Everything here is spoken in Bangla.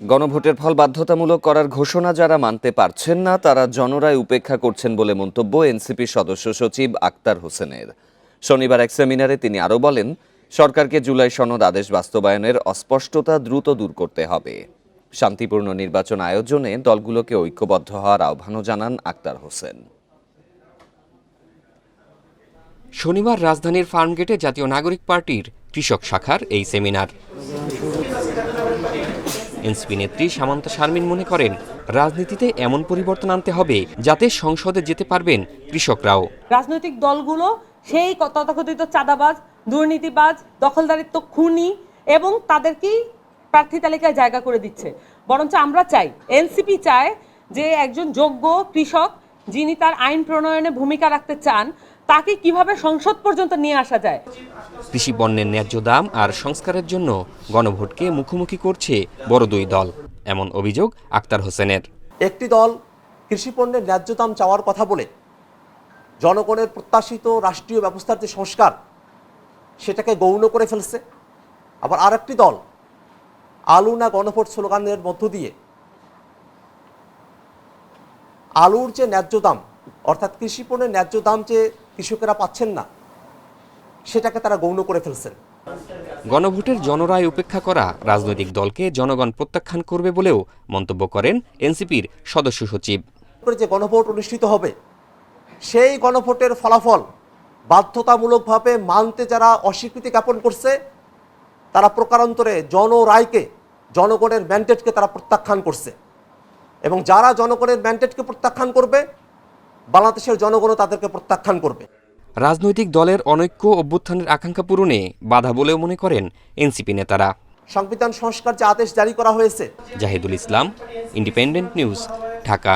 গণভোটের ফল বাধ্যতামূলক করার ঘোষণা যারা মানতে পারছেন না, তারা জনরায় উপেক্ষা করছেন বলে মন্তব্য এনসিপির সদস্য সচিব আক্তার হোসেনের। শনিবার এক সেমিনারে তিনি আরও বলেন, সরকারকে জুলাই সনদ আদেশ বাস্তবায়নের অস্পষ্টতা দ্রুত দূর করতে হবে। শান্তিপূর্ণ নির্বাচন আয়োজনে দলগুলোকে ঐক্যবদ্ধ হওয়ার আহ্বানও জানান আক্তার হোসেন। শনিবার রাজধানীর ফার্মগেটে জাতীয় নাগরিক পার্টির কৃষক শাখার এই সেমিনার। এনসিপি নেত্রী সামান্তা শারমিন মনে করেন, রাজনীতিতে এমন পরিবর্তন আনতে হবে যাতে সংসদে যেতে পারবেন কৃষকরাও। রাজনৈতিক দলগুলো সেই তথাকথিত চাঁদাবাজ, দুর্নীতিবাজ, দখলদারিত্ব খুনি এবং তাদেরকেই প্রার্থী তালিকায় জায়গা করে দিচ্ছে। বরঞ্চ আমরা চাই, এনসিপি চায় যে একজন যোগ্য কৃষক যিনি তার আইন প্রণয়নে ভূমিকা রাখতে চান তাকে কীভাবে সংসদ পর্যন্ত নিয়ে আসা যায়? কৃষি পণ্যের ন্যায্য দাম আর সংস্কারের জন্য গণভোটকে মুখোমুখি করছে বড় দুই দল এমন অভিযোগ আক্তার হোসেনের। একটি দল কৃষিপণ্যের ন্যায্য দাম চাওয়ার কথা বলে জনগণের প্রত্যাশিত রাষ্ট্রীয় ব্যবস্থার যে সংস্কার সেটাকে গৌণ করে ফেলছে। আবার আরেকটি দল আলু না গণভোট স্লোগানের মধ্য দিয়ে আলুর যে ন্যায্য দাম অর্থাৎ কৃষিপণ্যের ন্যায্য দাম যে কৃষকেরা পাচ্ছেন না সেটাকে তারা গৌণ করে ফেলছেন। গণভোটের জনরায় উপেক্ষা করা রাজনৈতিক দলকে জনগণ প্রত্যাখ্যান করবে বলেও মন্তব্য করেন এনসিপির সদস্য সচিব। যে গণভোট অনুষ্ঠিত হবে সেই গণভোটের ফলাফল বাধ্যতামূলকভাবে মানতে যারা অস্বীকৃতি জ্ঞাপন করছে তারা প্রকারান্তরে জনরায়কে জনগণের ম্যান্ডেটকে তারা প্রত্যাখ্যান করছে। এবং যারা জনগণের ম্যান্ডেটকে প্রত্যাখ্যান করবে বাংলাদেশের জনগণও তাদেরকে প্রত্যাখ্যান করবে। রাজনৈতিক দলের অনৈক্য অভ্যুত্থানের আকাঙ্ক্ষা পূরণে বাধা বলেও মনে করেন এনসিপি নেতারা। সংবিধান সংস্কার যে আদেশ জারি করা হয়েছে। Zahidul Islam Independent News Dhaka.